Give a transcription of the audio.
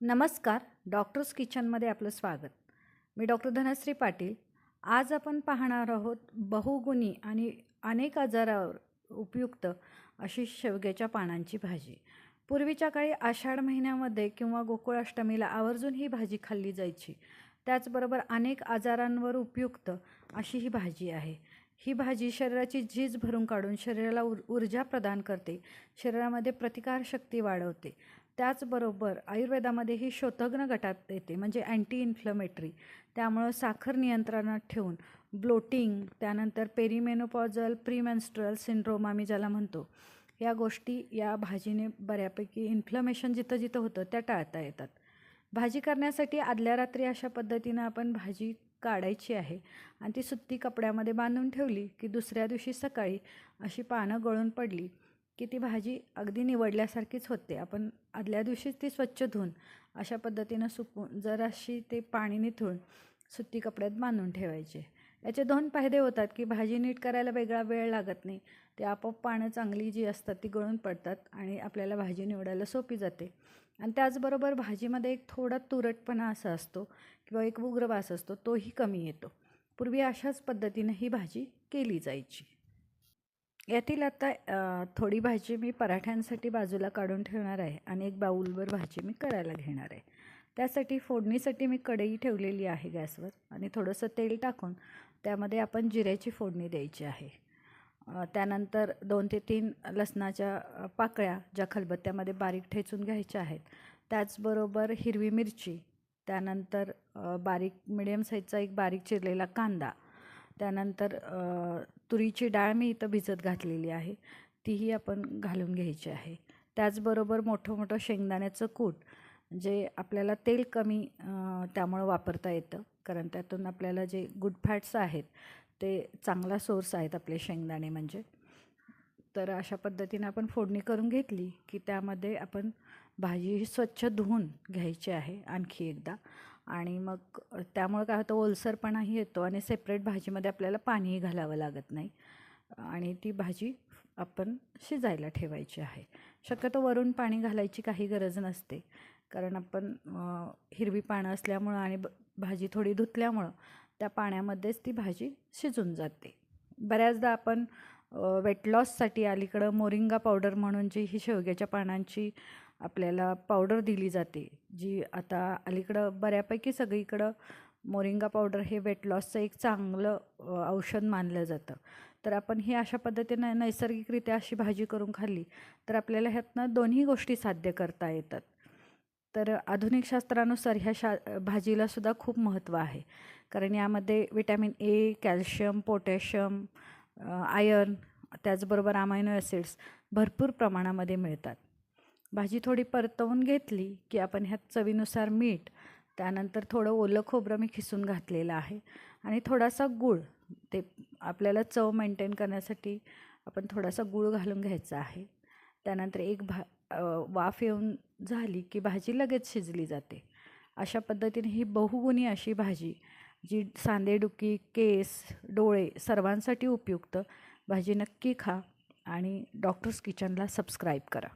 नमस्कार डॉक्टर्स किचनमध्ये आपलं स्वागत. मी डॉक्टर धनश्री पाटील. आज आपण पाहणार आहोत बहुगुणी आणि अनेक आजारावर उपयुक्त अशी शेवग्याच्या पानांची भाजी. पूर्वीच्या काळी आषाढ महिन्यामध्ये किंवा गोकुळाष्टमीला आवर्जून ही भाजी खाल्ली जायची. त्याचबरोबर अनेक आजारांवर उपयुक्त अशी ही भाजी आहे. ही भाजी शरीराची झीज भरून काढून शरीराला ऊर्जा प्रदान करते. शरीरामध्ये प्रतिकारशक्ती वाढवते. त्याचबरोबर आयुर्वेदामध्ये ही शोथग्न गटात येते म्हणजे अँटी इन्फ्लमेटरी त्यामुळं साखर नियंत्रणात ठेवून ब्लोटिंग त्यानंतर पेरिमेनोपॉझल प्रीमेन्स्ट्रल सिंड्रोम आम्ही ज्याला म्हणतो या गोष्टी या भाजीने बऱ्यापैकी इन्फ्लमेशन जिथं जिथं होतं त्या टाळता येतात. भाजी करण्यासाठी आदल्या रात्री अशा पद्धतीनं आपण भाजी काढायची आहे आणि ती सुती कपड्यामध्ये बांधून ठेवली की दुसऱ्या दिवशी सकाळी अशी पानं गळून पडली की ती भाजी अगदी निवडल्यासारखीच होते. आपण आदल्या दिवशीच ती स्वच्छ धुवून अशा पद्धतीनं सुकवून जराशी ते पाणी निथळून सुती कपड्यात बांधून ठेवायचे. याचे दोन फायदे होतात की भाजी नीट करायला वेगळा वेळ लागत नाही. ते आपोआप पानं चांगली जी असतात ती गळून पडतात आणि आपल्याला भाजी निवडायला सोपी जाते. आणि त्याचबरोबर भाजीमध्ये एक थोडा तुरटपणा असा असतो किंवा एक उग्रवास असतो तोही कमी येतो. पूर्वी अशाच पद्धतीनं ही भाजी केली जायची. यातील आता थोडी भाजी मी पराठ्यांसाठी बाजूला काढून ठेवणार आहे आणि एक बाऊलवर भाजी मी करायला घेणार आहे. त्यासाठी फोडणीसाठी मी कढई ठेवलेली आहे गॅसवर आणि थोडंसं तेल टाकून त्यामध्ये आपण जिऱ्याची फोडणी द्यायची आहे. त्यानंतर दोन ते तीन लसणाच्या पाकळ्या ज्या खलबत्त्यामध्ये बारीक ठेचून घ्यायच्या आहेत त्याचबरोबर हिरवी मिरची त्यानंतर बारीक मिडियम साईजचा एक बारीक चिरलेला कांदा त्यानंतर तुरीची डाळ मी इथं भिजत घातलेली आहे. तीही आपण घालून घ्यायची आहे. त्याचबरोबर मोठं मोठं शेंगदाण्याचं कूट जे आपल्याला तेल कमी त्यामुळं वापरता येतं. कारण त्यातून आपल्याला जे गुड फॅट्स आहेत ते चांगला सोर्स आहेत आपले शेंगदाणे म्हणजे. तर अशा पद्धतीने आपण फोडणी करून घेतली की त्यामध्ये आपण भाजी स्वच्छ धुवून घ्यायची आहे आणखी एकदा. आणि मग त्यामुळं काय होतं ओलसरपणाही येतो आणि सेपरेट भाजीमध्ये आपल्याला पाणीही घालावं लागत नाही. आणि ती भाजी आपण शिजायला ठेवायची आहे. शक्यतो वरून पाणी घालायची काही गरज नसते. कारण आपण हिरवी पानं असल्यामुळं आणि भाजी थोडी धुतल्यामुळं त्या पाण्यामध्येच ती भाजी शिजून जाते. बऱ्याचदा आपण वेट लॉससाठी अलीकडं मोरिंगा पावडर म्हणून जी ही शेवग्याच्या पानांची आपल्याला पावडर दिली जाते जी आता अलीकडं बऱ्यापैकी सगळीकडं मोरिंगा पावडर हे वेट लॉसचं एक चांगलं औषध मानलं जातं. तर आपण ही अशा पद्धतीनं नैसर्गिकरित्या अशी भाजी करून खाल्ली तर आपल्याला ह्यातनं दोन्ही गोष्टी साध्य करता येतात. तर आधुनिक शास्त्रानुसार ह्या शा भाजीलासुद्धा खूप महत्त्व आहे. कारण यामध्ये vitamin A calcium potassium iron त्याचबरोबर अमायनो ॲसिड्स भरपूर प्रमाणामध्ये मिळतात. भाजी थोडी परतवून घेतली की आपण ह्यात चवीनुसार मीठ त्यानंतर थोडं ओलं खोबरं मी खिसून घातलेलं आहे. आणि थोडासा गूळ ते आपल्याला चव मेंटेन करण्यासाठी आपण थोडासा गूळ घालून घ्यायचा आहे. त्यानंतर एक भा वाफ येऊन झाली की भाजी लगेच शिजली जाते. अशा पद्धतीने ही बहुगुणी अशी भाजी जी सांदेडुकी केस डोळे सर्वांसाठी उपयुक्त. भाजी नक्की खा आणि डॉक्टर्स किचनला सबस्क्राईब करा.